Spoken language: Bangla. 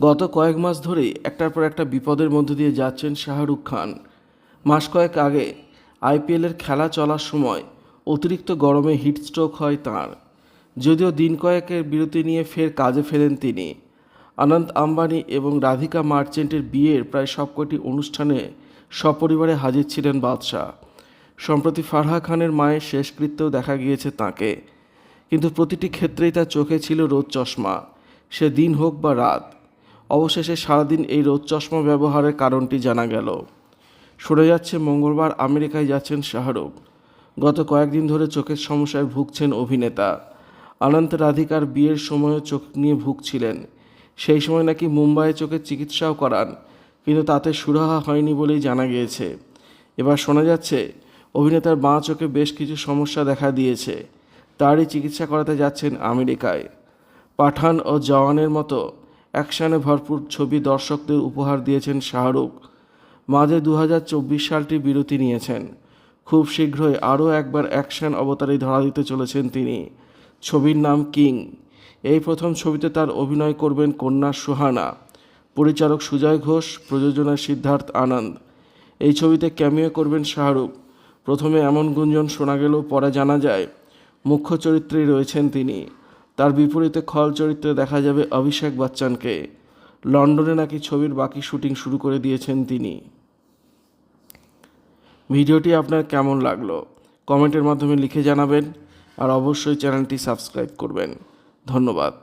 গত কয়েক মাস ধরেই একটার পর একটা বিপদের মধ্য দিয়ে যাচ্ছেন শাহরুখ খান। মাস কয়েক আগে আইপিএলের খেলা চলার সময় অতিরিক্ত গরমে হিটস্ট্রোক হয় তাঁর। যদিও দিন কয়েকের বিরতি নিয়ে ফের কাজে ফেরেন তিনি। আনন্দ আম্বানি এবং রাধিকা মার্চেন্টের বিয়ের প্রায় সবকটি অনুষ্ঠানে সপরিবারে হাজির ছিলেন বাদশাহ। সম্প্রতি ফারহা খানের মায়ের শেষকৃত্যেও দেখা গিয়েছে তাকে। কিন্তু প্রতিটি ক্ষেত্রেই তার চোখে ছিল রোদ চশমা। সে দিন হোক বা রাত অবশেষে সারাদিন এই রোদ চশমা ব্যবহারের কারণটি জানা গেল। শোনা যাচ্ছে মঙ্গলবার আমেরিকায় যাচ্ছেন শাহরুখ। গত কয়েকদিন ধরে চোখের সমস্যায় ভুগছেন অভিনেতা। অনন্ত রাধিকার বিয়ের সময়ও চোখ নিয়ে ভুগছিলেন। সেই সময় নাকি মুম্বাইয়ে চোখের চিকিৎসাও করান, কিন্তু তাতে সুরাহা হয়নি বলেই জানা গিয়েছে। এবার শোনা যাচ্ছে, অভিনেতার বাঁ চোখে বেশ কিছু সমস্যা দেখা দিয়েছে। তারই চিকিৎসা করাতে যাচ্ছেন আমেরিকায়। পাঠান ও জওয়ানের মতো অ্যাকশনে ভরপুর ছবি দর্শকদের উপহার দিয়েছেন শাহরুখ। মাঝে দু হাজার চব্বিশ সালটি বিরতি নিয়েছেন। খুব শীঘ্রই আরও একবার অ্যাকশন অবতারে ধরা দিতে চলেছেন তিনি। ছবির নাম কিং। এই প্রথম ছবিতে তার অভিনয় করবেন কন্যা সুহানা। পরিচালক সুজয় ঘোষ প্রযোজনা সিদ্ধার্থ আনন্দ। এই ছবিতে ক্যামিও করবেন শাহরুখ। প্রথমে এমন গুঞ্জন শোনা গেলেও পরে জানা যায়, মুখ্য চরিত্রেই রয়েছেন তিনি। তার বিপরীতে খল চরিত্রে দেখা যাবে অভিষেক বচ্চনকে। লন্ডনে নাকি ছবির বাকি শুটিং শুরু করে দিয়েছেন তিনি। ভিডিওটি আপনার কেমন লাগল? কমেন্টের মাধ্যমে লিখে জানাবেন আর অবশ্যই চ্যানেলটি সাবস্ক্রাইব করবেন। ধন্যবাদ।